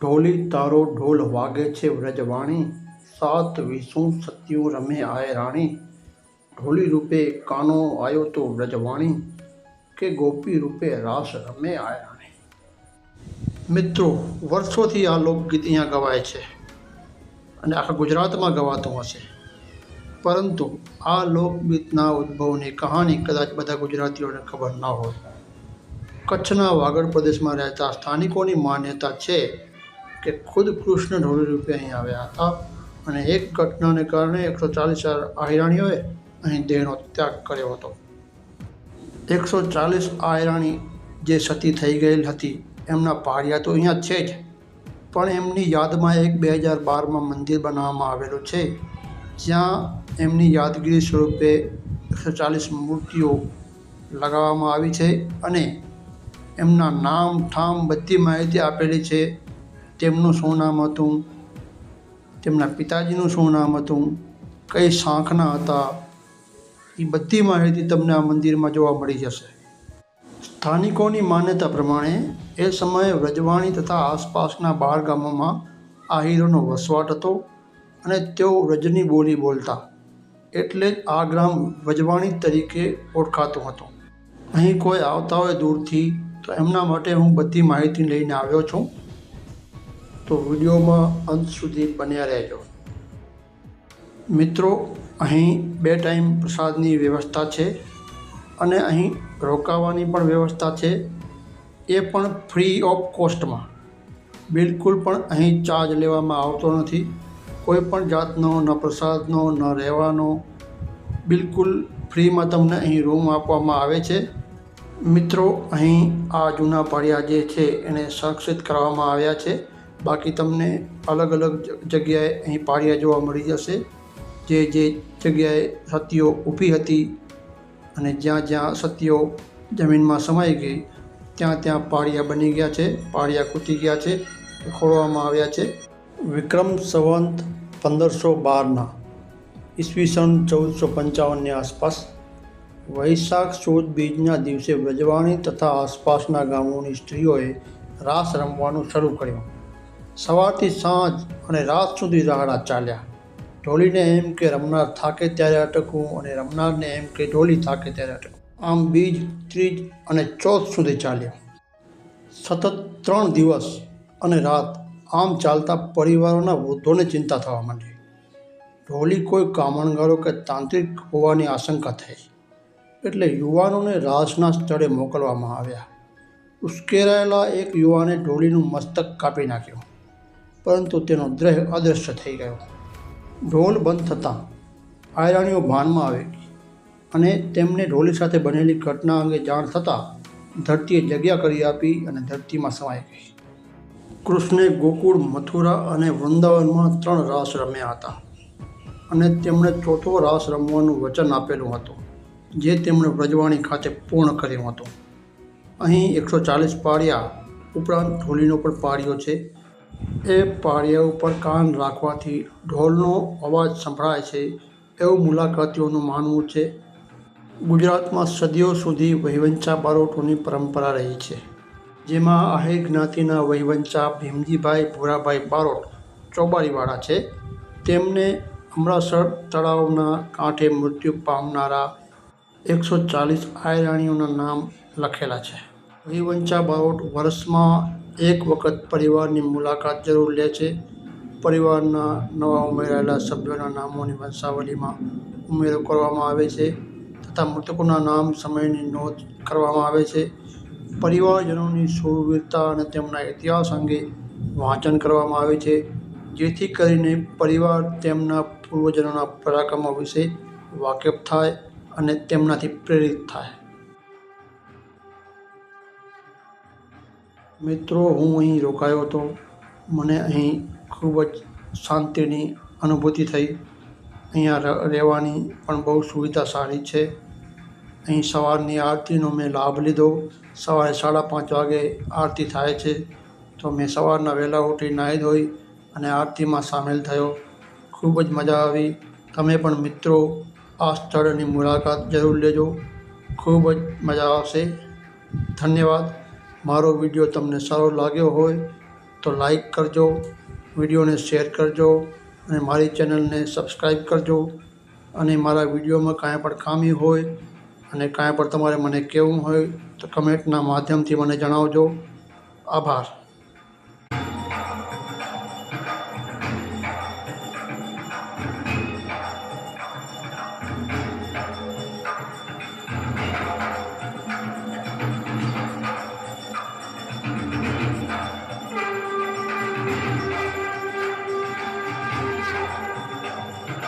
ઢોલી તારો ઢોલ વાગે છે વ્રજવાણી, સાત વિષું સત્યું રમે આય રાણી. ઢોલી રૂપે કાનો આવ્યો તો વ્રજવાણી, કે ગોપી રૂપે રાસ રમે આય રાણી. મિત્રો, વર્ષોથી આ લોકગીત અહીંયા ગવાય છે અને આખા ગુજરાતમાં ગવાતું હશે. પરંતુ આ લોકગીતના ઉદ્ભવની કહાની કદાચ બધા ગુજરાતીઓને ખબર ના હોય. કચ્છના વાગડ પ્રદેશમાં રહેતા સ્થાનિકોની માન્યતા છે કે ખુદ કૃષ્ણ ઢોળી રૂપે અહીં આવ્યા હતા. અને એક ઘટનાને કારણે એકસો ચાલીસ આહિરાણીઓએ અહીં દેહનો ત્યાગ કર્યો હતો. એકસો ચાલીસ આહિરાણી જે સતી થઈ ગયેલ હતી, એમના પાળિયા તો અહીંયા છે જ, પણ એમની યાદમાં એક બે હજાર બારમાં મંદિર બનાવવામાં આવેલું છે, જ્યાં એમની યાદગીરી સ્વરૂપે એકસો ચાલીસ મૂર્તિઓ લગાવવામાં આવી છે અને એમના નામ ઠામ બધી માહિતી આપેલી છે તેમનું શું નામ હતું? તેમના પિતાજીનું શું નામ હતું? કઈ શાંખના હતા? એ બધી માહિતી તમને આ મંદિરમાં જોવા મળી જશે. સ્થાનિકોની માન્યતા પ્રમાણે એ સમયે વ્રજવાણી તથા આસપાસના બાર ગામોમાં આહીરોનો વસવાટ હતો અને તેઓ વ્રજની બોલી બોલતા, એટલે જ આ ગ્રામ વ્રજવાણી તરીકે ઓળખાતું હતું. અહીં કોઈ આવતા હોય દૂરથી તો એમના માટે હું બધી માહિતી લઈને આવ્યો છું. તો વિડીયોમાં અંત સુધી બન્યા રહેજો. મિત્રો, અહીં બે ટાઈમ પ્રસાદની વ્યવસ્થા છે અને અહીં રોકાવાની પણ વ્યવસ્થા છે. એ પણ ફ્રી ઓફ કોસ્ટમાં. બિલકુલ પણ અહીં ચાર્જ લેવામાં આવતો નથી. કોઈ પણ જાતનો, ન પ્રસાદનો, ન રહેવાનો, બિલકુલ ફ્રીમાં તમને અહીં રૂમ આપવામાં આવે છે. મિત્રો, અહીં આ જૂના પાળિયા જે છે એને સંરક્ષિત કરવામાં આવ્યા છે. બાકી તમને અલગ અલગ જગ્યાએ અહીં પાળિયા જોવા મળી જશે. જે જે જગ્યાએ સતીઓ ઊભી હતી અને જ્યાં જ્યાં સતીઓ જમીનમાં સમાઈ ગઈ, ત્યાં ત્યાં પાળિયા બની ગયા છે, પાળિયા કૂતી ગયા છે, ખોળવામાં આવ્યા છે. વિક્રમ સંવંત પંદરસો બારના ઈસવીસન ચૌદસો પંચાવનની આસપાસ, વૈશાખ સુદ બીજના દિવસે વ્રજવાણી તથા આસપાસના ગામોની સ્ત્રીઓએ રાસ રમવાનું શરૂ કર્યું. સવારથી સાંજ અને રાત સુધી રાહડા ચાલ્યા. ઢોલીને એમ કે રમનાર થાકે ત્યારે અટકવું અને રમનારને એમ કે ઢોલી થાકે ત્યારે અટકવું. આમ બીજ, ત્રીજ અને ચોથ સુધી ચાલ્યા. સતત ત્રણ દિવસ અને રાત આમ ચાલતા પરિવારોના વૃદ્ધોને ચિંતા થવા માંડી. ઢોલી કોઈ કામણગારો કે તાંત્રિક હોવાની આશંકા થઈ. એટલે યુવાનોને રાસના સ્થળે મોકલવામાં આવ્યા. ઉશ્કેરાયેલા એક યુવાને ઢોલીનું મસ્તક કાપી નાખ્યું. પરંતુ તેનો દ્રહ અદૃશ્ય થઈ ગયો. ઢોલ બંધ થતાં આયરાણીઓ ભાનમાં આવી અને તેમને ઢોલી સાથે બનેલી ઘટના અંગે જાણ થતાં ધરતીએ જગ્યા કરી આપી અને ધરતીમાં સમાઈ ગઈ. કૃષ્ણે ગોકુળ, મથુરા અને વૃંદાવનમાં ત્રણ રાસ રમ્યા હતા અને તેમણે ચોથો રાસ રમવાનું વચન આપેલું હતું, જે તેમણે વ્રજવાણી ખાતે પૂર્ણ કર્યું હતું. અહીં એકસો ચાલીસ પાળિયા ઉપરાંત ઢોલીનો પણ પાળિયો છે. એ પાળિયા ઉપર કાન રાખવાથી ઢોલનો અવાજ સંભળાય છે એવું મુલાકાતીઓનું માનવું છે. ગુજરાતમાં સદીઓ સુધી વહીવંચા બારોટોની પરંપરા રહી છે, જેમાં આહિર જ્ઞાતિના વહીવંચા ભીમજીભાઈ ભૂરાભાઈ બારોટ ચોબારીવાળા છે. તેમને અમરાસર તળાવના કાંઠે મૃત્યુ પામનારા એકસો ચાલીસ આયરાણીઓના નામ લખેલા છે. વહીવંચા બારોટ વર્ષમાં એક વખત પરિવારની મુલાકાત જરૂર લે છે. પરિવારના નવા ઉમેરાયેલા સભ્યોના નામોની વંશાવલીમાં ઉમેરો કરવામાં આવે છે તથા મૃતકોના નામ, સમયની નોંધ કરવામાં આવે છે. પરિવારજનોની શૂરવીરતા અને તેમના ઇતિહાસ અંગે વાંચન કરવામાં આવે છે. જેથી કરીને પરિવાર તેમના પૂર્વજનોના પરાક્રમો વિશે વાકેફ થાય અને તેમનાથી પ્રેરિત થાય. મિત્રો, હું અહીં રોકાયો હતો. મને અહીં ખૂબ જ શાંતિની અનુભૂતિ થઈ. અહીંયા રહેવાની પણ બહુ સુવિધા સારી છે. અહીં સવારની આરતીનો મેં લાભ લીધો. સવારે સાડા પાંચ વાગે આરતી થાય છે. તો મેં સવારના વહેલા ઉઠી નાહી ધોઈ અને આરતીમાં સામેલ થયો. ખૂબ જ મજા આવી. તમે પણ મિત્રો, આ સ્થળની મુલાકાત જરૂર લેજો. ખૂબ જ મજા આવશે. ધન્યવાદ. મારો વીડિયો તમને સારો લાગ્યો હોય તો લાઈક કરજો, વિડીયોને શેર કરજો અને મારી ચેનલને સબસ્ક્રાઈબ કરજો. અને મારા વિડીયોમાં કાંઈ પણ ખામી હોય અને કાંઈ પણ તમારે મને કહેવું હોય તો કમેન્ટના માધ્યમથી મને જણાવજો. આભાર.